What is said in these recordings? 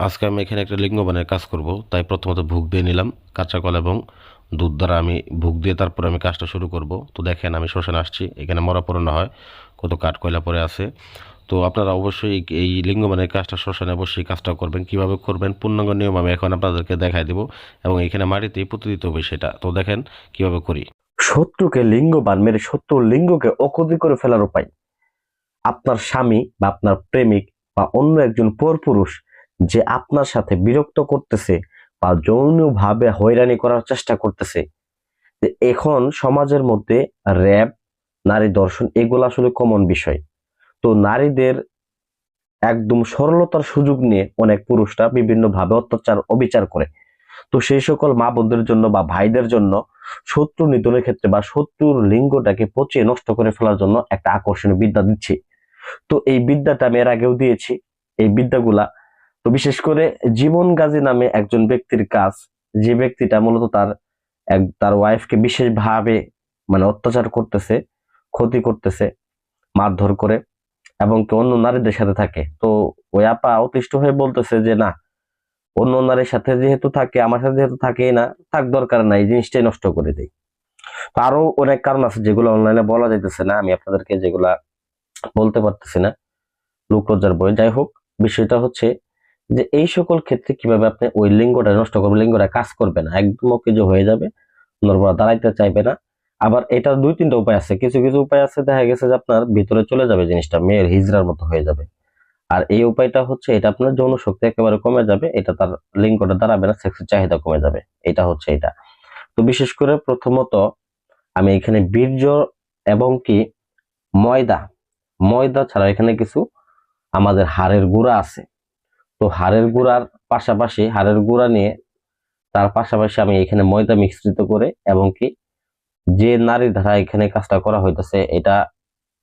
আজকে আমি এখানে একটা লিঙ্গ লিঙ্গবানের কাজ করব। তাই প্রথমত ভুগ দিয়ে নিলাম, কাঁচা কল এবং দুধ দ্বারা আমি ভুগ দিয়ে তারপরে আমি কাজটা শুরু করব। তো দেখেন, আমি শ্মশানে আসছি, এখানে মরা পড়ানো হয়, কত কাঠ কয়লা পরে আছে। তো আপনারা অবশ্যই এই- লিঙ্গবানের কাজটা শ্মশানে অবশ্যই কাজটা করবেন। কীভাবে করবেন? পূর্ণাঙ্গ নিয়ম আমি এখন আপনাদেরকে দেখাই দেবো এবং এখানে মাটিতেই পুঁতে দিতে হবে সেটা। তো দেখেন, কীভাবে করি। শত্রুকে লিঙ্গবান মেরে শত্রুর লিঙ্গকে অক্ষতি করে ফেলার উপায়। আপনার স্বামী বা আপনার প্রেমিক বা অন্য একজন পরপুরুষ যে আপনার সাথে বিরক্ত করতেছে বা যৌনভাবে হয়রানি করার চেষ্টা করতেছে। যে এখন সমাজের মধ্যে র্যাব, নারী দর্শন এগুলো আসলে কমন বিষয়। তো নারীদের একদম সরলতার সুযোগ নিয়ে অনেক পুরুষরা বিভিন্নভাবে অত্যাচার, অবিচার করে। তো সেই সকল মা বোনদের জন্য বা ভাইদের জন্য শত্রু নিধনের ক্ষেত্রে বা শত্রুর লিঙ্গটাকে পচিয়ে নষ্ট করে ফেলার জন্য একটা আকর্ষণীয় বিদ্যা দিচ্ছি। তো এই বিদ্যাটা আমি এর আগেও দিয়েছি। এই বিদ্যাগুলা তো বিশেষ করে জীবন গাজী নামে একজন ব্যক্তির কাজ, যে ব্যক্তিটা মূলত তার এক, তার ওয়াইফকে বিশেষভাবে মানে অত্যাচার করতেছে, ক্ষতি করতেছে, মারধর করে এবং কি অন্য নারীদের সাথে থাকে। তো ওই আপা অতিষ্ঠ হয়ে বলতেছে যে, না, অন্য নারীর সাথে যেহেতু থাকে, আমার সাথে যেহেতু থাকেই না, থাক দরকার নাই, জিনিসটাই নষ্ট করে দেয় তো আরও অনেক কারণ আছে যেগুলো অনলাইনে বলা যাইতেছে না, আমি আপনাদেরকে যেগুলা বলতে পারতেছি না লোকলজ্জার বই যাই হোক, বিষয়টা হচ্ছে যে এই সকল ক্ষেত্রে কীভাবে আপনি ওই লিঙ্গটা নষ্ট করবেন, লিঙ্গটা কাজ করবে না, একদম অকেজো হয়ে যাবে, নর্বরা দাঁড়াইতে চাইবে না। আবার এটার দুই তিনটা উপায় আছে, কিছু কিছু উপায় আছে, দেখা গেছে যে আপনার ভিতরে চলে যাবে জিনিসটা, মেয়ের হিজড়ার মতো হয়ে যাবে। আর এই উপায়টা হচ্ছে এটা আপনার যৌন শক্তি একেবারে কমে যাবে, এটা তার লিঙ্গটা দাঁড়াবে না সেক্সের চাহিদা কমে যাবে, এটা হচ্ছে এটা। তো বিশেষ করে প্রথমত আমি এখানে বীর্য এবং কি ময়দা ময়দা ছাড়া এখানে কিছু আমাদের হাড়ের গুঁড়া আছে। তো হাড়ের গুঁড়ার পাশাপাশি হাড়ের গুঁড়া নিয়ে তার পাশাপাশি আমি এখানে ময়দা মিশ্রিত করে এবং কি যে নারীর ধারা এখানে কাজটা করা হইতেছে, এটা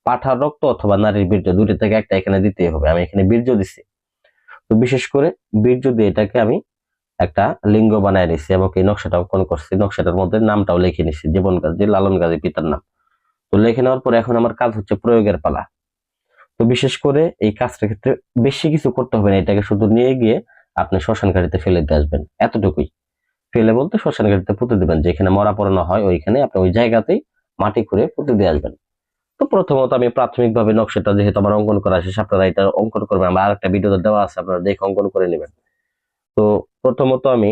পাঠার রক্ত অথবা নারীর বীর্য দুটো থেকে একটা এখানে দিতেই হবে। আমি এখানে বীর্য দিছি। তো বিশেষ করে বীর্য দিয়ে এটাকে আমি একটা লিঙ্গ বানায় নিছি এবং এই নকশাটা অঙ্কন করছি, নকশাটার মধ্যে নামটাও লিখে নিছি, জীবন গাজী লালন গাজী পিতার নাম। তো লিখে নেওয়ার পরে এখন আমার কাজ হচ্ছে প্রয়োগের পালা। তো বিশেষ করে এই কাজটার ক্ষেত্রে বেশি কিছু করতে হবে না, এটাকে শুধু নিয়ে গিয়ে আপনি শ্মশান গাড়িতে ফেলে দিয়ে আসবেন, এতটুকুই। ফেলে বলতে শ্মশান গাড়িতে পুঁতে দিবেন, যেখানে মরা পড়ানো হয় ওইখানে আপনি ওই জায়গাতেই মাটি করে পুঁতে দিয়ে আসবেন। তো প্রথমত আমি প্রাথমিকভাবে নকশাটা যেহেতু আমার অঙ্কন করা শেষ, আপনারা এটা অঙ্কন করবেন, আমার আরেকটা ভিডিওতে দেওয়া আছে, আপনারা দেখে অঙ্কন করে নেবেন। তো প্রথমত আমি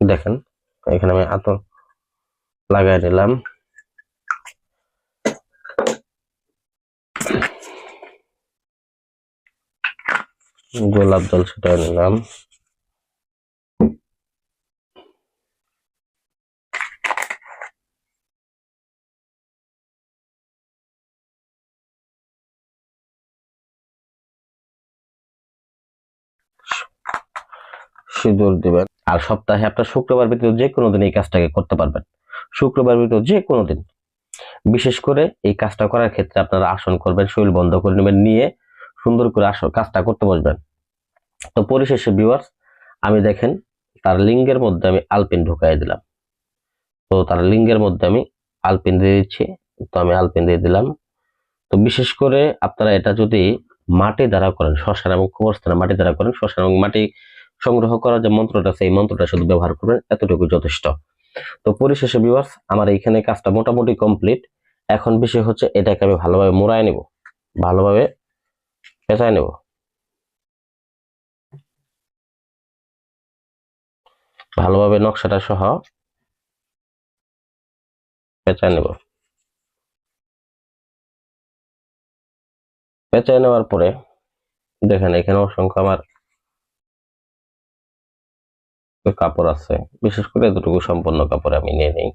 দেখেন, এখানে আমি আতর লাগাই নিলাম গোলাপ জল ছিটাই নিলাম। সিঁদুর দিবেন। আর সপ্তাহে আপনার শুক্রবার ভিতরে যে কোনো দিন এই কাজটাকে করতে পারবেন। শুক্রবার ভিতরে যে কোনো দিন। বিশেষ করে এই কাজটা করার ক্ষেত্রে আপনারা আসন করবেন, শরীর বন্ধ করে নেবেন, নিয়ে সুন্দর করে আসন, কাজটা করতে বসবেন। তো পরিশেষে ভিউয়ার্স আমি দেখেন, তার লিঙ্গের মধ্যে আমি আলপিন ঢুকাই দিলাম। তো তার লিঙ্গের মধ্যে আমি আলপিন দিয়ে দিচ্ছি, তো আমি আলপিন দিয়ে দিলাম। তো বিশেষ করে আপনারা এটা যদি মাটি দ্বারা করেন, শ্মশান এবং কবরস্থানে মাটি দ্বারা করেন, শ্মশান এবং মাটি সংগ্রহ করার যে মন্ত্রটা সেই মন্ত্রটা শুধু ব্যবহার করবেন, এতটুকু যথেষ্ট। তো পরিশেষে ভিউয়ার্স আমার এইখানে কাজটা মোটামুটি কমপ্লিট এখন বিষয় হচ্ছে, এটাকে আমি ভালোভাবে মোড়ায় নেব, ভালোভাবে পেঁচায় নেব। ভালোভাবে নকশাটা সহ পেঁচায় নেব। পেঁচায় নেওয়ার পরে দেখেন, এখানে অসংখ্য আমার কাপড় আছে। বিশেষ করে এতটুকু সম্পূর্ণ কাপড় আমি নিয়ে নিই।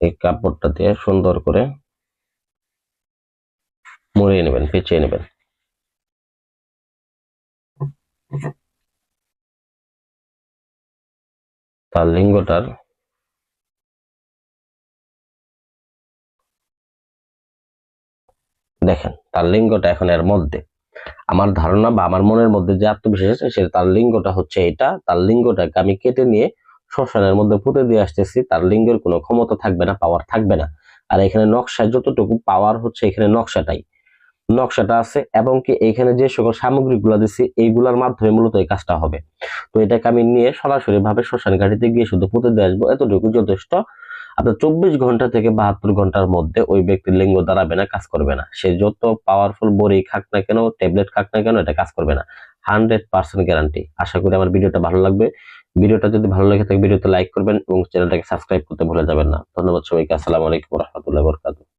এই কাপড়টা দিয়ে সুন্দর করে মুড়িয়ে নেবেন, পেঁচিয়ে নেবেন। তার লিঙ্গটার দেখেন, তার লিঙ্গটা এখন এর মধ্যে। আমার ধারণা বা আমার মনের মধ্যে যে আত্মবিশ্বাস আছে সেটা তার লিঙ্গটা হচ্ছে এটা। তার লিঙ্গটাকে আমি কেটে নিয়ে শ্মশানের মধ্যে পুঁতে দিয়ে আসতেছি। তার লিঙ্গের কোনো ক্ষমতা থাকবে না পাওয়ার থাকবে না। আর এখানে নকশায় যতটুকু পাওয়ার হচ্ছে, এখানে নকশাটাই। নকশাটা আছে এবং কি এখানে যে সকল সামগ্রীগুলো দিচ্ছি এইগুলোর মাধ্যমে মূলত এই কাজটা হবে। তো এটাকে আমি নিয়ে সরাসরি ভাবে শ্মশান ঘাটিতে গিয়ে শুধু পুঁতে দিয়ে আসব। এতটুকু যথেষ্ট। আপনার চব্বিশ ঘণ্টা থেকে বাহাত্তর ঘণ্টার মধ্যে ওই ব্যক্তির লিঙ্গ দাঁড়াবে না, কাজ করবে না। সে যত পাওয়ারফুল বড়ি খাক না কেন ট্যাবলেট খাক না কেন, এটা কাজ করবে না। হান্ড্রেড পার্সেন্ট গ্যারান্টি আশা করি আমার ভিডিওটা ভালো লাগবে। ভিডিওটা যদি ভালো লাগে থাকে, ভিডিওতে লাইক করবেন এবং চ্যানেলটাকে সাবস্ক্রাইব করতে ভুলে যাবেন না। ধন্যবাদ সবাইকে। আসসালামু আলাইকুম রহমতুল্লাহ বরকাত